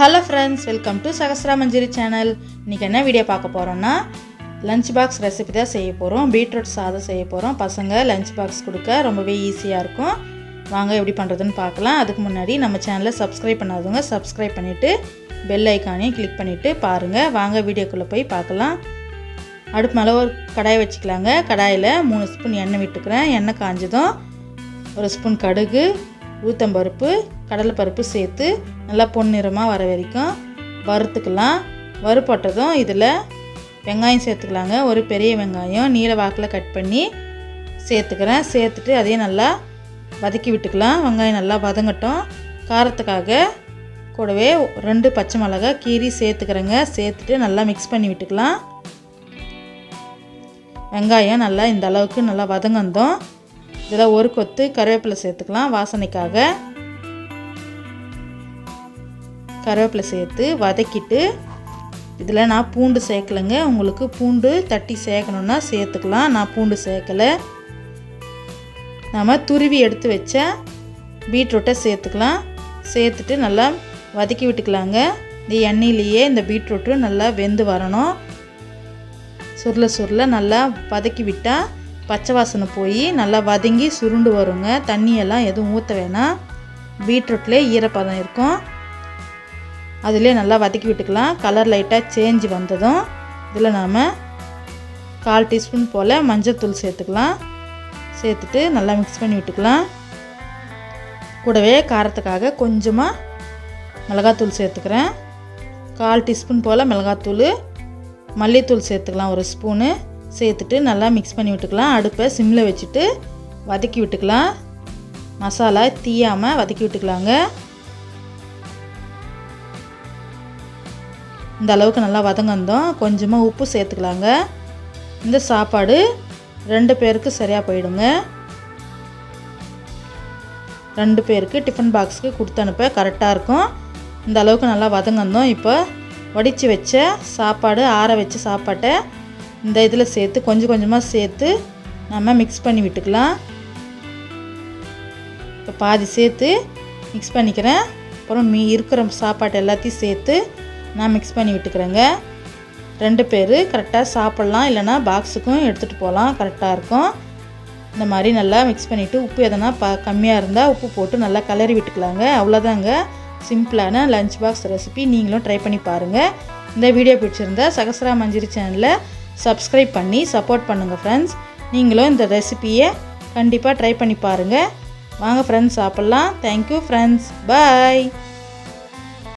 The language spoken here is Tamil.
Hello friends welcome to Sahasra Manjari channel இன்றைக்கி என்ன வீடியோ பார்க்க போகிறோன்னா லஞ்ச் பாக்ஸ் ரெசிபி தான் செய்ய போகிறோம் பீட்ரூட் சாதம் செய்ய போகிறோம் பசங்க லஞ்ச் பாக்ஸ் கொடுக்க ரொம்பவே ஈஸியாக இருக்கும். வாங்க எப்படி பண்ணுறதுன்னு பார்க்கலாம். அதுக்கு முன்னாடி நம்ம சேனலை சப்ஸ்கிரைப் பண்ணாதவங்க சப்ஸ்கிரைப் பண்ணிவிட்டு பெல் ஐக்கானையும் கிளிக் பண்ணிவிட்டு பாருங்கள் வாங்க வீடியோக்குள்ளே போய் பார்க்கலாம். அடுப்பு மேலே ஒரு கடாய் வச்சுக்கலாங்க. கடாயில் மூணு ஸ்பூன் எண்ணெய் விட்டுக்கிறேன். எண்ணெய் காஞ்சதும் ஒரு ஸ்பூன் கடுகு ஊத்தம்பருப்பு கடலைப்பருப்பு சேர்த்து நல்லா பொன்னிறமாக வர வரைக்கும் வறுத்துக்கலாம். வறுப்பட்டதும் இதில் வெங்காயம் சேர்த்துக்கலாங்க. ஒரு பெரிய வெங்காயம் நீல வாக்கில் கட் பண்ணி சேர்த்துக்கிறேன். சேர்த்துட்டு அதையும் நல்லா வதக்கி விட்டுக்கலாம். வெங்காயம் நல்லா வதங்கட்டும். காரத்துக்காக கூடவே ரெண்டு பச்சை மிளகா கீரி சேர்த்துக்கிறேங்க. சேர்த்துட்டு நல்லா மிக்ஸ் பண்ணி விட்டுக்கலாம். வெங்காயம் நல்லா இந்த அளவுக்கு நல்லா வதங்கந்தோம். இதில் ஒரு கொத்து கருவேப்பிலை சேர்த்துக்கலாம் வாசனைக்காக. கருவேப்பிலை சேர்த்து வதக்கிட்டு இதில் நான் பூண்டு சேர்க்கலைங்க. உங்களுக்கு பூண்டு தட்டி சேர்க்கணுன்னா சேர்த்துக்கலாம். நான் பூண்டு சேர்க்கலை. நம்ம துருவி எடுத்து வச்ச பீட்ரூட்டை சேர்த்துக்கலாம். சேர்த்துட்டு நல்லா வதக்கி விட்டுக்கலாங்க. இந்த எண்ணெயிலேயே இந்த பீட்ரூட்டு நல்லா வெந்து வரணும். சுருள சுருள நல்லா வதக்கி விட்டால் பச்சை வாசனை போய் நல்லா வதங்கி சுருண்டு வருங்க. தண்ணியெல்லாம் எதுவும் ஊற்ற வேணாம். பீட்ரூட்லேயே ஈரப்பதம் இருக்கும். அதிலே நல்லா வதக்கி விட்டுக்கலாம். கலர் லைட்டாக சேஞ்சு வந்ததும் இதில் நாம் கால் டீஸ்பூன் போல் மஞ்சத்தூள் சேர்த்துக்கலாம். சேர்த்துட்டு நல்லா மிக்ஸ் பண்ணி விட்டுக்கலாம். கூடவே காரத்துக்காக கொஞ்சமாக மிளகாத்தூள் சேர்த்துக்கிறேன். கால் டீஸ்பூன் போல் மிளகாத்தூள். மல்லித்தூள் சேர்த்துக்கலாம் ஒரு ஸ்பூனு. சேர்த்துட்டு நல்லா மிக்ஸ் பண்ணி விட்டுக்கலாம். அடுப்பை சிம்மில் வச்சுட்டு வதக்கி விட்டுக்கலாம். மசாலா தீயாமல் வதக்கி விட்டுக்கலாங்க. இந்த அளவுக்கு நல்லா வதங்கந்தோம். கொஞ்சமாக உப்பு சேர்த்துக்கலாங்க. இந்த சாப்பாடு ரெண்டு பேருக்கு சரியாக போயிடுங்க. ரெண்டு பேருக்கு டிஃபன் பாக்ஸுக்கு கொடுத்து அனுப்ப கரெக்டாக இருக்கும். இந்த அளவுக்கு நல்லா வதங்கந்தோம். இப்போ வடித்து வச்ச சாப்பாடு ஆற வச்ச சாப்பாட்டை இந்த இதில் சேர்த்து கொஞ்சம் கொஞ்சமாக சேர்த்து நம்ம மிக்ஸ் பண்ணி விட்டுக்கலாம். இப்போ பாதி சேர்த்து மிக்ஸ் பண்ணிக்கிறேன். அப்புறம் மீ இருக்கிற சாப்பாட்டு எல்லாத்தையும் சேர்த்து நான் மிக்ஸ் பண்ணி விட்டுக்கிறேங்க. ரெண்டு பேர் கரெக்டாக சாப்பிட்லாம். இல்லைனா பாக்ஸுக்கும் எடுத்துகிட்டு போகலாம். கரெக்டாக இருக்கும். இந்த மாதிரி நல்லா மிக்ஸ் பண்ணிவிட்டு உப்பு எதனா ப கம்மியாக இருந்தால் உப்பு போட்டு நல்லா கலரி விட்டுக்கலாங்க. அவ்வளோதாங்க. சிம்பிளான லஞ்ச் பாக்ஸ் ரெசிபி நீங்களும் ட்ரை பண்ணி பாருங்கள் இந்த வீடியோ பிடிச்சிருந்தா சகஸ்ரா மஞ்சிரி சேனலில் சப்ஸ்கிரைப் பண்ணி சப்போர்ட் பண்ணுங்கள் ஃப்ரெண்ட்ஸ் நீங்களும் இந்த ரெசிப்பியை கண்டிப்பாக ட்ரை பண்ணி பாருங்கள் வாங்க ஃப்ரெண்ட்ஸ் சாப்பிட்லாம். Thank you friends bye